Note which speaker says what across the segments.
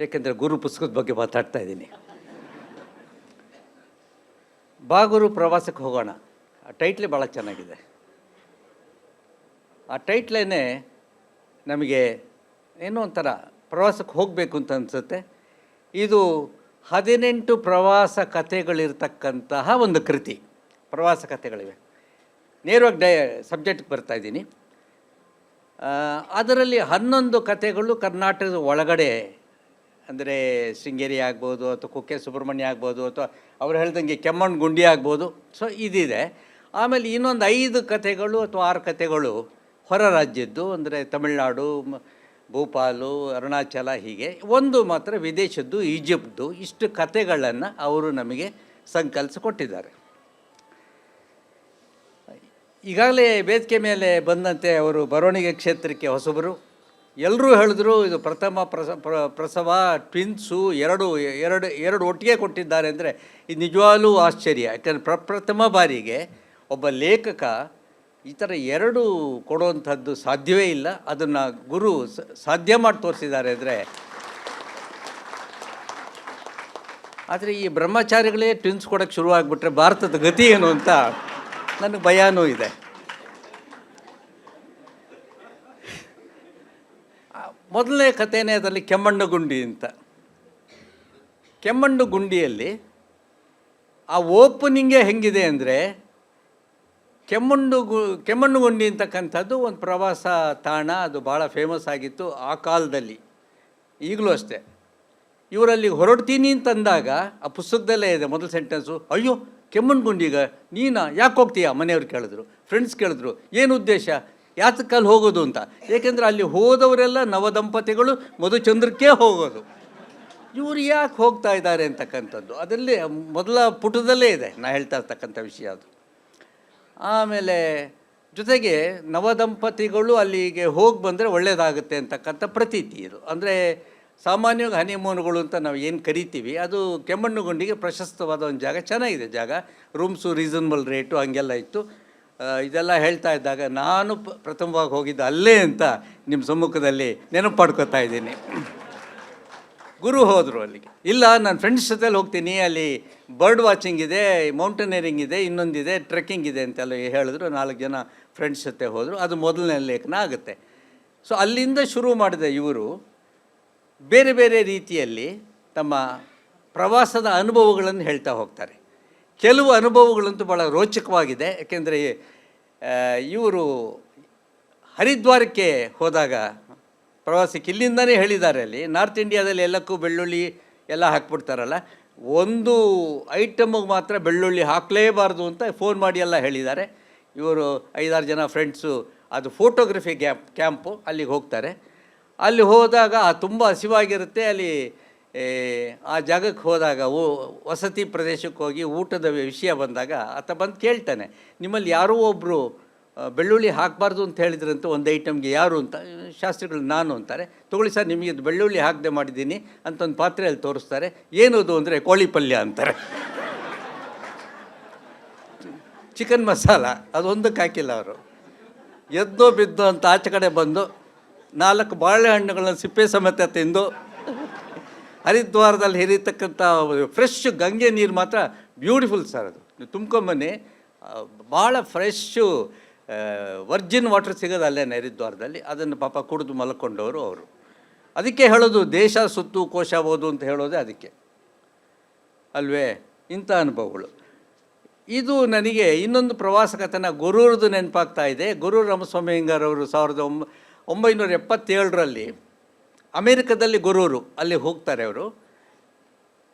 Speaker 1: ಏಕೆಂದರೆ ಗುರು ಪುಸ್ತಕದ ಬಗ್ಗೆ ಮಾತಾಡ್ತಾ ಇದ್ದೀನಿ. ಬಾಗುರು ಪ್ರವಾಸಕ್ಕೆ ಹೋಗೋಣ. ಆ ಟೈಟ್ಲೇ ಭಾಳ ಚೆನ್ನಾಗಿದೆ. ಆ ಟೈಟ್ಲೇನೆ ನಮಗೆ ಏನೋ ಒಂಥರ ಪ್ರವಾಸಕ್ಕೆ ಹೋಗಬೇಕು ಅಂತ ಅನಿಸುತ್ತೆ. ಇದು ಹದಿನೆಂಟು ಪ್ರವಾಸ ಕಥೆಗಳಿರ್ತಕ್ಕಂತಹ ಒಂದು ಕೃತಿ. ಪ್ರವಾಸ ಕಥೆಗಳಿವೆ. ನೇರವಾಗಿ ಡೈ ಸಬ್ಜೆಕ್ಟ್ಗೆ ಬರ್ತಾ ಇದ್ದೀನಿ. ಅದರಲ್ಲಿ ಹನ್ನೊಂದು ಕಥೆಗಳು ಕರ್ನಾಟಕದ ಒಳಗಡೆ ಅಂದರೆ ಶೃಂಗೇರಿ ಆಗ್ಬೋದು ಅಥವಾ ಕುಕ್ಕೆ ಸುಬ್ರಹ್ಮಣ್ಯ ಆಗ್ಬೋದು ಅಥವಾ ಅವ್ರು ಹೇಳ್ದಂಗೆ ಕೆಮ್ಮಣ್ಣು ಗುಂಡಿ ಆಗ್ಬೋದು. ಸೊ ಇದಿದೆ. ಆಮೇಲೆ ಇನ್ನೊಂದು ಐದು ಕಥೆಗಳು ಅಥವಾ ಆರು ಕಥೆಗಳು ಹೊರ ರಾಜ್ಯದ್ದು, ಅಂದರೆ ತಮಿಳ್ನಾಡು ಭೂಪಾಲು, ಅರುಣಾಚಲ ಹೀಗೆ. ಒಂದು ಮಾತ್ರ ವಿದೇಶದ್ದು, ಈಜಿಪ್ಟ್ದು. ಇಷ್ಟು ಕಥೆಗಳನ್ನು ಅವರು ನಮಗೆ ಸಂಕಲಿಸಿಕೊಟ್ಟಿದ್ದಾರೆ ಈಗಾಗಲೇ ವೇದಿಕೆ ಮೇಲೆ ಬಂದಂತೆ ಅವರು ಬರವಣಿಗೆ ಕ್ಷೇತ್ರಕ್ಕೆ ಹೊಸಬರು. ಎಲ್ಲರೂ ಹೇಳಿದ್ರು ಇದು ಪ್ರಥಮ ಪ್ರಸ ಪ್ರಸವ ಟ್ವಿನ್ಸು ಎರಡು ಎರಡು ಎರಡು ಒಟ್ಟಿಗೆ ಕೊಟ್ಟಿದ್ದಾರೆ ಅಂದರೆ ಇದು ನಿಜವಾಗ್ಲೂ ಆಶ್ಚರ್ಯ. ಯಾಕಂದರೆ ಪ್ರಪ್ರಥಮ ಬಾರಿಗೆ ಒಬ್ಬ ಲೇಖಕ ಈ ಥರ ಎರಡು ಕೊಡುವಂಥದ್ದು ಸಾಧ್ಯವೇ ಇಲ್ಲ. ಅದನ್ನು ಗುರು ಸಾಧ್ಯ ಮಾಡಿ ತೋರಿಸಿದ್ದಾರೆ ಅಂದರೆ ಆದರೆ ಈ ಬ್ರಹ್ಮಚಾರಿಗಳೇ ಟ್ವಿನ್ಸ್ ಕೊಡೋಕ್ಕೆ ಶುರುವಾಗ್ಬಿಟ್ರೆ ಭಾರತದ ಗತಿ ಏನು ಅಂತ ನನಗೆ ಭಯನೂ ಇದೆ. ಮೊದಲನೇ ಕಥೆನೇ ಅದರಲ್ಲಿ ಕೆಮ್ಮಣ್ಣು ಗುಂಡಿ ಅಂತ. ಕೆಮ್ಮಣ್ಣು ಗುಂಡಿಯಲ್ಲಿ ಆ ಓಪನಿಂಗೇ ಹೆಂಗಿದೆ ಅಂದರೆ ಕೆಮ್ಮಣ್ಣು ಗು ಕೆಮ್ಮಣ್ಣು ಗುಂಡಿ ಅಂತಕ್ಕಂಥದ್ದು ಒಂದು ಪ್ರವಾಸ ತಾಣ, ಅದು ಭಾಳ ಫೇಮಸ್ ಆಗಿತ್ತು ಆ ಕಾಲದಲ್ಲಿ. ಈಗಲೂ ಅಷ್ಟೇ. ಇವರಲ್ಲಿ ಹೊರಡ್ತೀನಿ ಅಂತಂದಾಗ ಆ ಪುಸ್ತಕದಲ್ಲೇ ಇದೆ ಮೊದಲ ಸೆಂಟೆನ್ಸು ಅಯ್ಯೋ ಕೆಮ್ಮಣ್ಣು ಗುಂಡಿಗ ನೀನಾ ಯಾಕೆ ಹೋಗ್ತೀಯಾ? ಮನೆಯವ್ರು ಕೇಳಿದ್ರು ಫ್ರೆಂಡ್ಸ್ ಕೇಳಿದ್ರು, ಏನು ಉದ್ದೇಶ? ಯಾತಕ್ಕಲ್ಲಿ ಹೋಗೋದು ಅಂತ? ಏಕೆಂದರೆ ಅಲ್ಲಿ ಹೋದವರೆಲ್ಲ ನವದಂಪತಿಗಳು ಮಧುಚಂದ್ರಕ್ಕೆ ಹೋಗೋದು. ಇವರು ಯಾಕೆ ಹೋಗ್ತಾ ಇದ್ದಾರೆ ಅಂತಕ್ಕಂಥದ್ದು? ಅದರಲ್ಲಿ ಮೊದಲ ಪುಟದಲ್ಲೇ ಇದೆ, ನಾ ಹೇಳ್ತಾ ಇರ್ತಕ್ಕಂಥ ವಿಷಯ ಅದು. ಆಮೇಲೆ ಜೊತೆಗೆ ನವದಂಪತಿಗಳು ಅಲ್ಲಿಗೆ ಹೋಗಿ ಬಂದರೆ ಒಳ್ಳೆಯದಾಗುತ್ತೆ ಅಂತಕ್ಕಂಥ ಪ್ರತೀತಿ ಇದು. ಅಂದರೆ ಸಾಮಾನ್ಯವಾಗಿ ಹನಿಮೂನ್ಗಳು ಅಂತ ನಾವು ಏನು ಕರಿತೀವಿ, ಅದು ಕೆಮ್ಮಣ್ಣುಗುಂಡಿಗೆ ಪ್ರಶಸ್ತವಾದ ಒಂದು ಜಾಗ, ಚೆನ್ನಾಗಿದೆ ಜಾಗ. ರೂಮ್ಸು ರೀಸನಬಲ್ ರೇಟು ಹಂಗೆಲ್ಲ ಇತ್ತು. ಇದೆಲ್ಲ ಹೇಳ್ತಾ ಇದ್ದಾಗ ನಾನು ಪ್ರಥಮವಾಗಿ ಹೋಗಿದ್ದು ಅಲ್ಲೇ ಅಂತ ನಿಮ್ಮ ಸಮ್ಮುಖದಲ್ಲಿ ನೆನಪು ಪಡ್ಕೋತಾ ಇದ್ದೀನಿ. ಗುರು ಹೋದರು ಅಲ್ಲಿಗೆ. ಇಲ್ಲ, ನಾನು ಫ್ರೆಂಡ್ಸ್ ಜೊತೆಲಿ ಹೋಗ್ತೀನಿ, ಅಲ್ಲಿ ಬರ್ಡ್ ವಾಚಿಂಗ್ ಇದೆ ಮೌಂಟೇನಿಯರಿಂಗ್ ಇದೆ, ಇನ್ನೊಂದಿದೆ ಟ್ರೆಕ್ಕಿಂಗ್ ಇದೆ ಅಂತೆಲ್ಲ ಹೇಳಿದ್ರು. ನಾಲ್ಕು ಜನ ಫ್ರೆಂಡ್ಸ್ ಜೊತೆ ಹೋದರು. ಅದು ಮೊದಲನೇ ಲೇಖನ ಆಗುತ್ತೆ. ಸೊ ಅಲ್ಲಿಂದ ಶುರು ಮಾಡಿದ ಇವರು ಬೇರೆ ಬೇರೆ ರೀತಿಯಲ್ಲಿ ತಮ್ಮ ಪ್ರವಾಸದ ಅನುಭವಗಳನ್ನು ಹೇಳ್ತಾ ಹೋಗ್ತಾರೆ. ಕೆಲವು ಅನುಭವಗಳಂತೂ ಭಾಳ ರೋಚಕವಾಗಿದೆ. ಯಾಕೆಂದರೆ ಇವರು ಹರಿದ್ವಾರಕ್ಕೆ ಹೋದಾಗ, ಪ್ರವಾಸಕ್ಕೆ ಇಲ್ಲಿಂದನೇ ಹೇಳಿದ್ದಾರೆ ಅಲ್ಲಿ. ನಾರ್ತ್ ಇಂಡಿಯಾದಲ್ಲಿ ಎಲ್ಲಕ್ಕೂ ಬೆಳ್ಳುಳ್ಳಿ ಎಲ್ಲ ಹಾಕ್ಬಿಡ್ತಾರಲ್ಲ. ಒಂದು ಐಟಮ್ಗೆ ಮಾತ್ರ ಬೆಳ್ಳುಳ್ಳಿ ಹಾಕಲೇಬಾರ್ದು ಅಂತ ಫೋನ್ ಮಾಡಿ ಎಲ್ಲ ಹೇಳಿದ್ದಾರೆ. ಇವರು ಐದಾರು ಜನ ಫ್ರೆಂಡ್ಸು, ಅದು ಫೋಟೋಗ್ರಫಿ ಕ್ಯಾಂಪ್ ಕ್ಯಾಂಪು ಅಲ್ಲಿಗೆ ಹೋಗ್ತಾರೆ. ಅಲ್ಲಿ ಹೋದಾಗ ತುಂಬ ಹಸಿವಾಗಿರುತ್ತೆ. ಅಲ್ಲಿ ಆ ಜಾಗಕ್ಕೆ ಹೋದಾಗ ಓ ವಸತಿ ಪ್ರದೇಶಕ್ಕೆ ಹೋಗಿ ಊಟದ ವಿಷಯ ಬಂದಾಗ ಆತ ಬಂದು ಕೇಳ್ತಾನೆ, ನಿಮ್ಮಲ್ಲಿ ಯಾರೋ ಒಬ್ಬರು ಬೆಳ್ಳುಳ್ಳಿ ಹಾಕಬಾರ್ದು ಅಂತ ಹೇಳಿದ್ರಂತ ಒಂದು ಐಟಮ್ಗೆ ಯಾರು ಅಂತ, ಶಾಸ್ತ್ರಿಗಳು ನಾನು ಅಂತಾರೆ, ತಗೊಳ್ಳಿ ಸರ್ ನಿಮಗೆ ಇದು ಬೆಳ್ಳುಳ್ಳಿ ಹಾಕದೆ ಮಾಡಿದ್ದೀನಿ ಅಂತ ಒಂದು ಪಾತ್ರೆಯಲ್ಲಿ ತೋರಿಸ್ತಾರೆ, ಏನದು ಅಂದರೆ ಕೋಳಿ ಪಲ್ಯ ಅಂತಾರೆ. ಚಿಕನ್ ಮಸಾಲ, ಅದೊಂದಕ್ಕೆ ಹಾಕಿಲ್ಲ ಅವರು. ಎದ್ದು ಬಿದ್ದು ಅಂತ ಆಚೆ ಕಡೆ ಬಂದು ನಾಲ್ಕು ಬಾಳೆಹಣ್ಣುಗಳನ್ನ ಸಿಪ್ಪೆ ಸಮೇತ ತಿಂದು ಹರಿದ್ವಾರದಲ್ಲಿ ಹರಿತಕ್ಕಂಥ ಫ್ರೆಶ್ ಗಂಗೆ ನೀರು ಮಾತ್ರ ಬ್ಯೂಟಿಫುಲ್ ಸರ್ ಅದು. ನೀವು ತುಂಬ್ಕೊಂಬನ್ನಿ ಭಾಳ ಫ್ರೆಶ್ಶು ವರ್ಜಿನ್ ವಾಟರ್ ಸಿಗೋದು ಅಲ್ಲೇ ಹರಿದ್ವಾರದಲ್ಲಿ. ಅದನ್ನು ಪಾಪ ಕುಡಿದು ಮಲ್ಕೊಂಡವರು ಅವರು. ಅದಕ್ಕೆ ಹೇಳೋದು ದೇಶ ಸುತ್ತು ಕೋಶ ಓದು ಅಂತ ಹೇಳೋದೇ ಅದಕ್ಕೆ. ಅಲ್ವೇ? ಇಂಥ ಅನುಭವಗಳು. ಇದು ನನಗೆ ಇನ್ನೊಂದು ಪ್ರವಾಸ ಕಥನ ಗುರೂರದು ನೆನಪಾಗ್ತಾ ಇದೆ. ಗುರು ರಾಮಸ್ವಾಮಿ ಹಿಂಗಾರವರು ಸಾವಿರದ ಒಂಬ, ಒಂಬೈನೂರ ಎಪ್ಪತ್ತೇಳರಲ್ಲಿ ಅಮೇರಿಕದಲ್ಲಿ ಗುರೂರು, ಅಲ್ಲಿ ಹೋಗ್ತಾರೆ ಅವರು.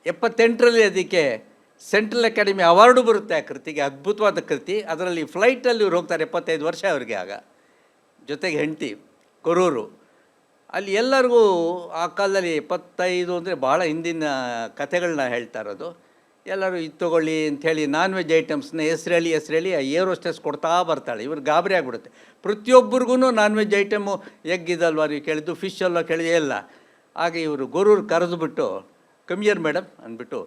Speaker 1: ಎಪ್ಪತ್ತೆಂಟರಲ್ಲಿ ಅದಕ್ಕೆ ಸೆಂಟ್ರಲ್ ಅಕಾಡೆಮಿ ಅವಾರ್ಡು ಬರುತ್ತೆ ಆ ಕೃತಿಗೆ, ಅದ್ಭುತವಾದ ಕೃತಿ. ಅದರಲ್ಲಿ ಫ್ಲೈಟಲ್ಲಿ ಇವ್ರು ಹೋಗ್ತಾರೆ, ಎಪ್ಪತ್ತೈದು ವರ್ಷ ಅವ್ರಿಗೆ ಆಗ. ಜೊತೆಗೆ ಹೆಂಡತಿ ಕೊರೂರು ಅಲ್ಲಿ ಎಲ್ಲರಿಗೂ ಆ ಕಾಲದಲ್ಲಿ ಎಪ್ಪತ್ತೈದು ಅಂದರೆ ಭಾಳ ಹಿಂದಿನ ಕಥೆಗಳನ್ನ ಹೇಳ್ತಾ ಇರೋದು. ಎಲ್ಲರೂ ಇದು ತೊಗೊಳ್ಳಿ ಅಂಥೇಳಿ ನಾನ್ ವೆಜ್ ಐಟಮ್ಸ್ನ ಹೆಸ್ರೇಳಿ ಹೆಸ್ರೇಳಿ ಆ ಏರ್ ಹೋಸ್ಟೆಸ್ ಕೊಡ್ತಾ ಬರ್ತಾಳೆ. ಇವ್ರು ಗಾಬರಿ ಆಗಿಬಿಡುತ್ತೆ. ಪ್ರತಿಯೊಬ್ಬರಿಗೂ ನಾನ್ ವೆಜ್ ಐಟಮು ಎಗ್ ಇದಲ್ವಾ ನೀವು ಕೇಳಿದ್ದು? ಫಿಶ್ ಎಲ್ಲ ಕೇಳಿದೇ ಇಲ್ಲ. ಹಾಗೆ ಇವರು ಗುರುರು ಕರೆದುಬಿಟ್ಟು ಕಮಿಯರ್ ಮೇಡಮ್ ಅಂದ್ಬಿಟ್ಟು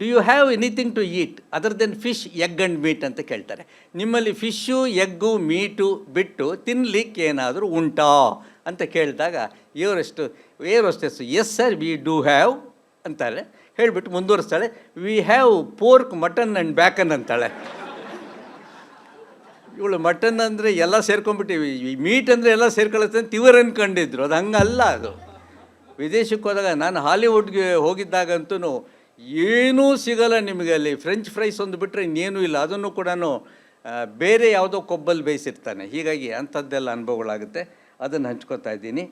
Speaker 1: do you have anything to eat other than fish egg and meat ಅಂತ ಕೇಳ್ತಾರೆ. ನಿಮ್ಮಲ್ಲಿ ಫಿಶ್ಶು ಎಗ್ಗು ಮೀಟು ಬಿಟ್ಟು ತಿನ್ನಲಿಕ್ಕೆ ಏನಾದರೂ ಉಂಟಾ ಅಂತ ಕೇಳಿದಾಗ ಇವರಷ್ಟು hostess yes sir we do have ಅಂತಾಳೆ ಹೇಳಿಬಿಟ್ಟು ಮುಂದುವರಿಸ್ತಾಳೆ. We have pork mutton and bacon ಅಂತಾಳೆ. ಇವಳು ಮಟನ್ ಅಂದರೆ ಎಲ್ಲ ಸೇರ್ಕೊಂಡ್ಬಿಟ್ಟಿವಿ. ಮೀಟ್ ಅಂದರೆ ಎಲ್ಲ ಸೇರ್ಕೊಳ್ಳುತ್ತೆ ಅಂತ ಇವರು ಅನ್ಕೊಂಡಿದ್ರು. ಅದು ಹಂಗಲ್ಲ ಅದು. ವಿದೇಶಕ್ಕೆ ಹೋದಾಗ ನಾನು ಹಾಲಿವುಡ್ಗೆ ಹೋಗಿದ್ದಾಗಂತೂ ಏನೂ ಸಿಗಲ್ಲ ನಿಮಗೆ ಅಲ್ಲಿ. ಫ್ರೆಂಚ್ ಫ್ರೈಸ್ ಒಂದು ಬಿಟ್ಟರೆ ಇನ್ನೇನೂ ಇಲ್ಲ. ಅದನ್ನು ಕೂಡ ಬೇರೆ ಯಾವುದೋ ಕೊಬ್ಬಲ್ಲಿ ಬೇಯಿಸಿರ್ತಾನೆ. ಹೀಗಾಗಿ ಅಂಥದ್ದೆಲ್ಲ ಅನುಭವಗಳಾಗುತ್ತೆ. ಅದನ್ನು ಹಂಚ್ಕೋತಾ ಇದ್ದೀನಿ.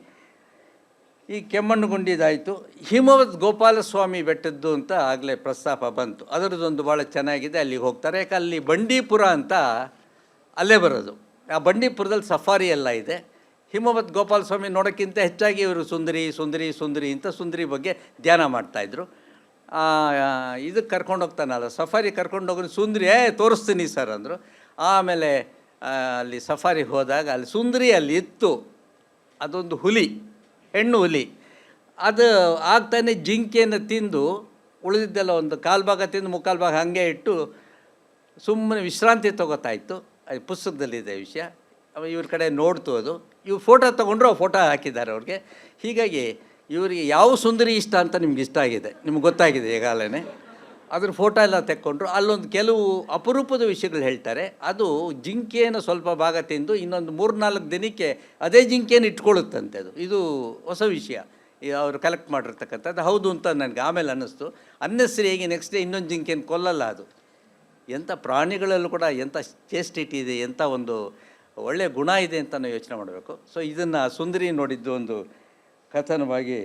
Speaker 1: ಈ ಕೆಮ್ಮಣ್ಣುಗುಂಡಿದಾಯಿತು ಹಿಮವತ್ ಗೋಪಾಲಸ್ವಾಮಿ ಬೆಟ್ಟದ್ದು ಅಂತ ಆಗಲೇ ಪ್ರಸ್ತಾಪ ಬಂತು. ಅದರದ್ದೊಂದು ಭಾಳ ಚೆನ್ನಾಗಿದೆ, ಅಲ್ಲಿಗೆ ಹೋಗ್ತಾರೆ. ಯಾಕೆ ಅಲ್ಲಿ ಬಂಡೀಪುರ ಅಂತ ಅಲ್ಲೇ ಬರೋದು. ಆ ಬಂಡೀಪುರದಲ್ಲಿ ಸಫಾರಿ ಎಲ್ಲ ಇದೆ. ಹಿಮವತ್ ಗೋಪಾಲಸ್ವಾಮಿ ನೋಡೋಕ್ಕಿಂತ ಹೆಚ್ಚಾಗಿ ಇವರು ಸುಂದರಿ ಸುಂದರಿ ಸುಂದರಿ ಅಂತ ಸುಂದರಿ ಬಗ್ಗೆ ಧ್ಯಾನ ಮಾಡ್ತಾಯಿದ್ರು ಇದಕ್ಕೆ ಕರ್ಕೊಂಡು ಹೋಗ್ತಾನಲ್ಲ, ಸಫಾರಿ ಕರ್ಕೊಂಡು ಹೋಗಿ ಸುಂದರಿ, ಏ, ತೋರಿಸ್ತೀನಿ ಸರ್ ಅಂದರು. ಆಮೇಲೆ ಅಲ್ಲಿ ಸಫಾರಿ ಹೋದಾಗ ಅಲ್ಲಿ ಸುಂದರಿ ಅಲ್ಲಿ ಇತ್ತು. ಅದೊಂದು ಹುಲಿ. ಹೆಣ್ಣು ಹುಲಿ. ಅದು ಆಗ್ತಾನೆ ಜಿಂಕೆಯನ್ನು ತಿಂದು ಉಳಿದಿದ್ದೆಲ್ಲ ಒಂದು ಕಾಲು ಭಾಗ ತಿಂದು ಮುಕ್ಕಾಲು ಭಾಗ ಹಾಗೆ ಇಟ್ಟು ಸುಮ್ಮನೆ ವಿಶ್ರಾಂತಿ ತಗೋತಾ ಇತ್ತು ಅದು ಪುಸ್ತಕದಲ್ಲಿದೆ ವಿಷಯ. ಇವ್ರ ಕಡೆ ನೋಡ್ತು ಅದು. ಇವ್ರು ಫೋಟೋ ತೊಗೊಂಡ್ರು ಫೋಟೋ ಹಾಕಿದ್ದಾರೆ ಅವ್ರಿಗೆ. ಹೀಗಾಗಿ ಇವರಿಗೆ ಯಾವ ಸುಂದರಿ ಇಷ್ಟ ಅಂತ ನಿಮ್ಗೆ ಇಷ್ಟ ಆಗಿದೆ? ನಿಮ್ಗೆ ಗೊತ್ತಾಗಿದೆ ಈಗಾಗಲೇ ಅದ್ರ ಫೋಟೋ ಎಲ್ಲ ತೆಕ್ಕೊಂಡ್ರು. ಅಲ್ಲೊಂದು ಕೆಲವು ಅಪರೂಪದ ವಿಷಯಗಳು ಹೇಳ್ತಾರೆ. ಅದು ಜಿಂಕೆಯನ್ನು ಸ್ವಲ್ಪ ಭಾಗ ತಿಂದು ಇನ್ನೊಂದು ಮೂರು ನಾಲ್ಕು ದಿನಕ್ಕೆ ಅದೇ ಜಿಂಕೆಯನ್ನು ಇಟ್ಕೊಳ್ಳುತ್ತಂತೆ ಅದು. ಇದು ಹೊಸ ವಿಷಯ. ಅವರು ಕಲೆಕ್ಟ್ ಮಾಡಿರ್ತಕ್ಕಂಥದ್ದು. ಹೌದು ಅಂತ ನನಗೆ ಆಮೇಲೆ ಅನ್ನಿಸ್ತು. ಅನ್ನೆಸರಿಯಾಗಿ ನೆಕ್ಸ್ಟ್ ಡೇ ಇನ್ನೊಂದು ಜಿಂಕೆಯನ್ನು ಕೊಲ್ಲಲ್ಲ ಅದು. ಎಂಥ ಪ್ರಾಣಿಗಳಲ್ಲೂ ಕೂಡ ಎಂಥ ಚೇಸ್ಟಿಟಿ ಇದೆ ಎಂಥ ಒಂದು ಒಳ್ಳೆಯ ಗುಣ ಇದೆ ಅಂತ ನಾವು ಯೋಚನೆ ಮಾಡಬೇಕು. ಸೊ ಇದನ್ನು ಸುಂದರಿ ನೋಡಿದ್ದು ಒಂದು ಕಥನವಾಗಿ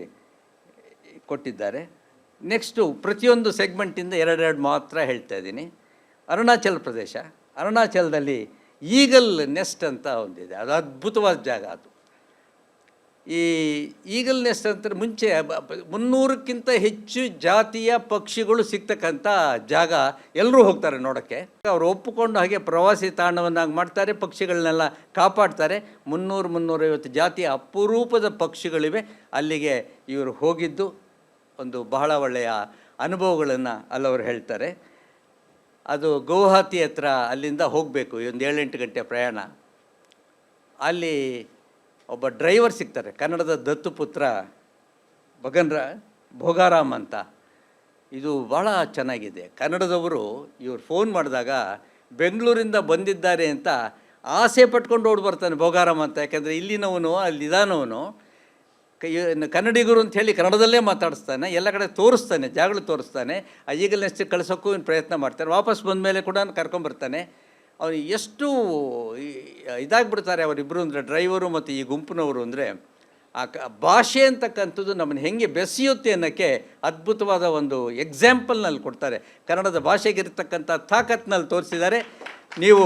Speaker 1: ಕೊಟ್ಟಿದ್ದಾರೆ. ನೆಕ್ಸ್ಟು ಪ್ರತಿಯೊಂದು ಸೆಗ್ಮೆಂಟಿಂದ ಎರಡೆರಡು ಮಾತ್ರ ಹೇಳ್ತಾ ಇದ್ದೀನಿ. ಅರುಣಾಚಲ ಪ್ರದೇಶ. ಅರುಣಾಚಲದಲ್ಲಿ ಈಗಲ್ ನೆಸ್ಟ್ ಅಂತ ಒಂದಿದೆ. ಅದು ಅದ್ಭುತವಾದ ಜಾಗ ಅದು. ಈ ಈಗಲ್ ನೆಸ್ಟ್ ಅಂತ ಮುಂಚೆ ಮುನ್ನೂರಕ್ಕಿಂತ ಹೆಚ್ಚು ಜಾತಿಯ ಪಕ್ಷಿಗಳು ಸಿಗ್ತಕ್ಕಂಥ ಜಾಗ ಎಲ್ಲರೂ ಹೋಗ್ತಾರೆ ನೋಡೋಕ್ಕೆ. ಅವರು ಒಪ್ಪಿಕೊಂಡು ಹಾಗೆ ಪ್ರವಾಸಿ ತಾಣವನ್ನಾಗಿ ಮಾಡ್ತಾರೆ, ಪಕ್ಷಿಗಳನ್ನೆಲ್ಲ ಕಾಪಾಡ್ತಾರೆ. ಮುನ್ನೂರು ಮುನ್ನೂರೈವತ್ತು ಜಾತಿಯ ಅಪರೂಪದ ಪಕ್ಷಿಗಳಿವೆ. ಅಲ್ಲಿಗೆ ಇವರು ಹೋಗಿದ್ದು. ಒಂದು ಬಹಳ ಒಳ್ಳೆಯ ಅನುಭವಗಳನ್ನು ಅಲ್ಲವರು ಹೇಳ್ತಾರೆ. ಅದು ಗೌಹಾತಿ ಹತ್ರ ಅಲ್ಲಿಂದ ಹೋಗಬೇಕು ಒಂದು ಏಳೆಂಟು ಗಂಟೆ ಪ್ರಯಾಣ. ಅಲ್ಲಿ ಒಬ್ಬ ಡ್ರೈವರ್ ಸಿಗ್ತಾರೆ, ಕನ್ನಡದ ದತ್ತುಪುತ್ರ ಭಗನ್ರ ಭೋಗಾರಾಮ್ ಅಂತ. ಇದು ಭಾಳ ಚೆನ್ನಾಗಿದೆ. ಕನ್ನಡದವರು ಇವರು ಫೋನ್ ಮಾಡಿದಾಗ, ಬೆಂಗಳೂರಿಂದ ಬಂದಿದ್ದಾರೆ ಅಂತ ಆಸೆ ಪಟ್ಕೊಂಡು ಓಡಿ ಬರ್ತಾನೆ ಭೋಗಾರಾಮ್ ಅಂತ. ಯಾಕೆಂದರೆ ಇಲ್ಲಿನವನು ಅಲ್ಲಿದಾನವನು ಕ- ಇವ್ನು ಕನ್ನಡಿಗರು ಅಂತ ಹೇಳಿ ಕನ್ನಡದಲ್ಲೇ ಮಾತಾಡಿಸ್ತಾನೆ, ಎಲ್ಲ ಕಡೆ ತೋರಿಸ್ತಾನೆ, ಜಾಗಗಳು ತೋರಿಸ್ತಾನೆ, ಆ ಈಗಲೇ ಕಳ್ಸೋಕ್ಕೂ ಇವ್ನು ಪ್ರಯತ್ನ ಮಾಡ್ತಾರೆ. ವಾಪಸ್ ಬಂದ ಮೇಲೆ ಕೂಡ ಕರ್ಕೊಂಬರ್ತಾನೆ. ಅವನು ಎಷ್ಟು ಇದಾಗ್ಬಿಡ್ತಾರೆ ಅವರಿಬ್ಬರು ಅಂದರೆ, ಡ್ರೈವರು ಮತ್ತು ಈ ಗುಂಪಿನವರು ಅಂದರೆ, ಆ ಕ ಭಾಷೆ ಅಂತಕ್ಕಂಥದ್ದು ನಮ್ಮನ್ನು ಹೆಂಗೆ ಬೆಸೆಯುತ್ತೆ ಅನ್ನೋಕ್ಕೆ ಅದ್ಭುತವಾದ ಒಂದು ಎಕ್ಸಾಂಪಲ್ನಲ್ಲಿ ಕೊಡ್ತಾರೆ. ಕನ್ನಡದ ಭಾಷೆಗಿರ್ತಕ್ಕಂಥ ತಾಕತ್ನಲ್ಲಿ ತೋರಿಸಿದ್ದಾರೆ. ನೀವು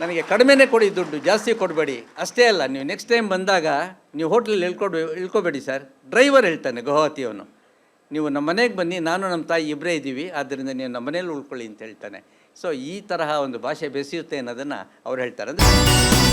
Speaker 1: ನನಗೆ ಕಡಿಮೆನೇ ಕೊಡಿ ದುಡ್ಡು, ಜಾಸ್ತಿ ಕೊಡಬೇಡಿ. ಅಷ್ಟೇ ಅಲ್ಲ, ನೀವು ನೆಕ್ಸ್ಟ್ ಟೈಮ್ ಬಂದಾಗ ನೀವು ಹೋಟ್ಲಲ್ಲಿ ಇಳ್ಕೊಡು ಇಳ್ಕೊಬೇಡಿ ಸರ್. ಡ್ರೈವರ್ ಹೇಳ್ತಾನೆ ಗುವಾಹತಿಯವನು ನೀವು ನಮ್ಮ ಮನೆಗೆ ಬನ್ನಿ, ನಾನು ನಮ್ಮ ತಾಯಿ ಇಬ್ಬರೇ ಇದ್ದೀವಿ ಆದ್ದರಿಂದ ನೀವು ನಮ್ಮ ಮನೇಲಿ ಉಳ್ಕೊಳ್ಳಿ ಅಂತ ಹೇಳ್ತಾನೆ. ಸೊ ಈ ತರಹ ಒಂದು ಭಾಷೆ ಬೆಸೆಯುತ್ತೆ ಅನ್ನೋದನ್ನು ಅವ್ರು ಹೇಳ್ತಾರೆ. ಅಂದರೆ